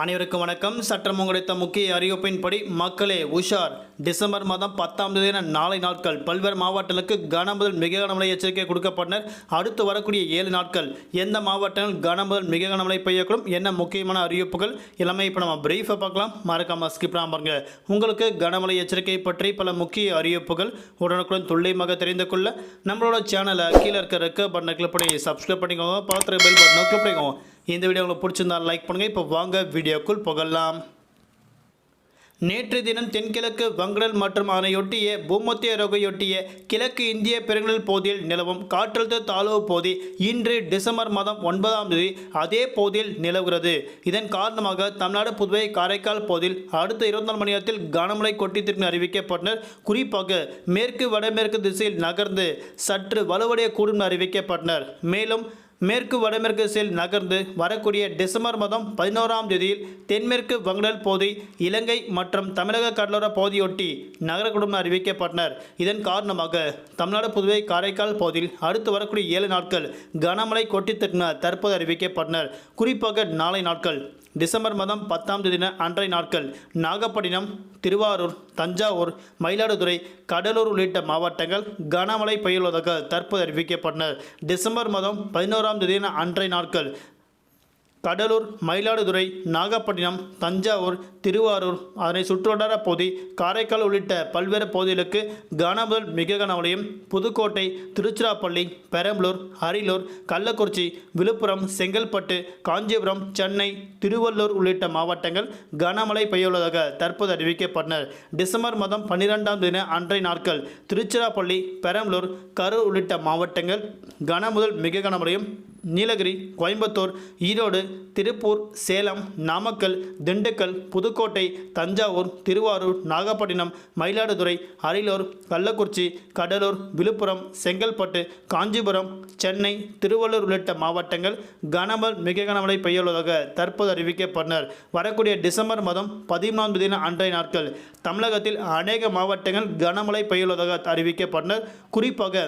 அனைவருக்கும் வணக்கம். சட்டம் கிடைத்த முக்கிய அறிவிப்பின்படி மக்களே உஷார். டிசம்பர் மாதம் பத்தாம் தேதி நாளை நாட்கள் பல்வேறு மாவட்டங்களுக்கு கன முதல் மிக கனமழை எச்சரிக்கை கொடுக்கப்பட்டனர். அடுத்து வரக்கூடிய ஏழு நாட்கள் எந்த மாவட்டங்கள் கன முதல் மிக கனமழை பெய்யக்கூடும் என்ன முக்கியமான அறிவிப்புகள் எல்லாமே இப்போ நம்ம பிரீஃபாக பார்க்கலாம். மறக்காமல் ஸ்கிப் பாருங்க. உங்களுக்கு கனமழை எச்சரிக்கை பற்றி பல முக்கிய அறிவிப்புகள் உடனுக்குடன் துல்லியமாக தெரிந்து கொள்ள நம்மளோட சேனலை கீழே இருக்க ரெக்க பட்டனை கிளிக் பண்ணி சப்ஸ்கிரைப் பண்ணிக்கோங்க. பார்த்துருக்க பெல் பட்டனை கிளிக் பண்ணிக்கோங்க. இந்த வீடியோ உங்களுக்கு பிடிச்சிருந்தால் லைக் பண்ணுங்கள் இப்போ வாங்க வீடியோக்குள் புகழலாம் நேற்று தினம் தென்கிழக்கு வங்கடல் மற்றும் அதனையொட்டிய பூமத்திய ரகையொட்டிய கிழக்கு இந்திய பெருங்கடல் பகுதியில் நிலவும் காற்றழுத்த தாழ்வு பகுதி இன்று டிசம்பர் மாதம் ஒன்பதாம் தேதி அதே பகுதியில் நிலவுகிறது. இதன் காரணமாக தமிழ்நாடு புதுவை காரைக்கால் பகுதியில் அடுத்த இருபத்தி நாலு மணி நேரத்தில் கனமழை கொட்டித்திற்கு அறிவிக்கப்பட்டனர். குறிப்பாக மேற்கு வடமேற்கு திசையில் நகர்ந்து சற்று வலுவடையக்கூடும் கூடும் அறிவிக்கப்பட்டனர். மேலும் மேற்கு வடமேற்கு திசையில் நகர்ந்து வரக்கூடிய டிசம்பர் மாதம் பதினோராம் தேதியில் தென்மேற்கு வங்கடல் பகுதி இலங்கை மற்றும் தமிழக கடலோர பகுதியொட்டி நகரக்கூடும் அறிவிக்கப்பட்டனர். இதன் காரணமாக தமிழ்நாடு புதுவை காரைக்கால் பகுதியில் அடுத்து வரக்கூடிய ஏழு நாட்கள் கனமழை கொட்டித்திற்கு தற்போது அறிவிக்கப்பட்டனர். குறிப்பாக நாளை நாட்கள் டிசம்பர் மாதம் பத்தாம் தேதி அன்றைய நாட்கள் நாகப்பட்டினம் திருவாரூர் தஞ்சாவூர் மயிலாடுதுறை கடலூர் உள்ளிட்ட மாவட்டங்கள் கனமழை பெய்யுள்ளதாக தற்போது அறிவிக்கப்பட்டனர் டிசம்பர் மாதம் பதினோராம் தேதி அன்றைய நாட்கள் கடலூர் மயிலாடுதுறை நாகப்பட்டினம் தஞ்சாவூர் திருவாரூர் அதனை சுற்றுவட்டார பகுதி காரைக்கால் உள்ளிட்ட பல்வேறு பகுதிகளுக்கு கன முதல் மிக கனமழையும் புதுக்கோட்டை திருச்சிராப்பள்ளி பெரம்பலூர் அரியலூர் கள்ளக்குறிச்சி விழுப்புரம் செங்கல்பட்டு காஞ்சிபுரம் சென்னை திருவள்ளூர் உள்ளிட்ட மாவட்டங்கள் கனமழை பெய்யுள்ளதாக தற்போது அறிவிக்கப்பட்டனர். டிசம்பர் மாதம் பன்னிரெண்டாம் தின அன்றைய நாட்கள் திருச்சிராப்பள்ளி பெரம்பலூர் கரூர் உள்ளிட்ட மாவட்டங்கள் கன முதல் மிக கனமழையும் நீலகிரி கோயம்புத்தூர் ஈரோடு திருப்பூர் சேலம் நாமக்கல் திண்டுக்கல் புதுக்கோட்டை தஞ்சாவூர் திருவாரூர் நாகப்பட்டினம் மயிலாடுதுறை அரியலூர் கள்ளக்குறிச்சி கடலூர் விழுப்புரம் செங்கல்பட்டு காஞ்சிபுரம் சென்னை திருவள்ளூர் உள்ளிட்ட மாவட்டங்கள் கனமல் மிக கனமழை பெய்யுள்ளதாக தற்போது அறிவிக்கப்பட்டனர். வரக்கூடிய டிசம்பர் மாதம் பதிமூணாம் தேதி அன்றைய நாட்கள் தமிழகத்தில் அநேக மாவட்டங்கள் கனமழை பெய்யுள்ளதாக அறிவிக்கப்பட்டனர். குறிப்பாக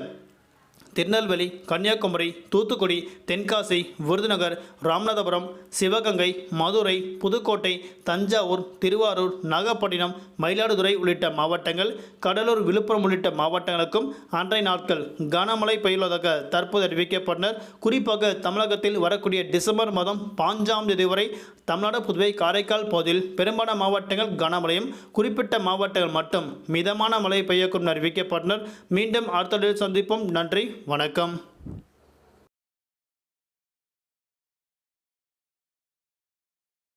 திருநெல்வேலி கன்னியாகுமரி தூத்துக்குடி தென்காசி விருதுநகர் ராமநாதபுரம் சிவகங்கை மதுரை புதுக்கோட்டை தஞ்சாவூர் திருவாரூர் நாகப்பட்டினம் மயிலாடுதுறை உள்ளிட்ட மாவட்டங்கள் கடலூர் விழுப்புரம் உள்ளிட்ட மாவட்டங்களுக்கும் அன்றைய நாட்கள் கனமழை பெய்துள்ளதாக தற்போது அறிவிக்கப்பட்டனர். குறிப்பாக தமிழகத்தில் வரக்கூடிய டிசம்பர் மாதம் பாஞ்சாம் தேதி வரை தமிழ்நாடு புதுவை காரைக்கால் பகுதியில் பெரும்பாலான மாவட்டங்கள் கனமழையும் குறிப்பிட்ட மாவட்டங்கள் மட்டும் மிதமான மழை பெய்யக்கூடும் அறிவிக்கப்பட்டனர். மீண்டும் அடுத்த சந்திப்போம். நன்றி. வணக்கம்.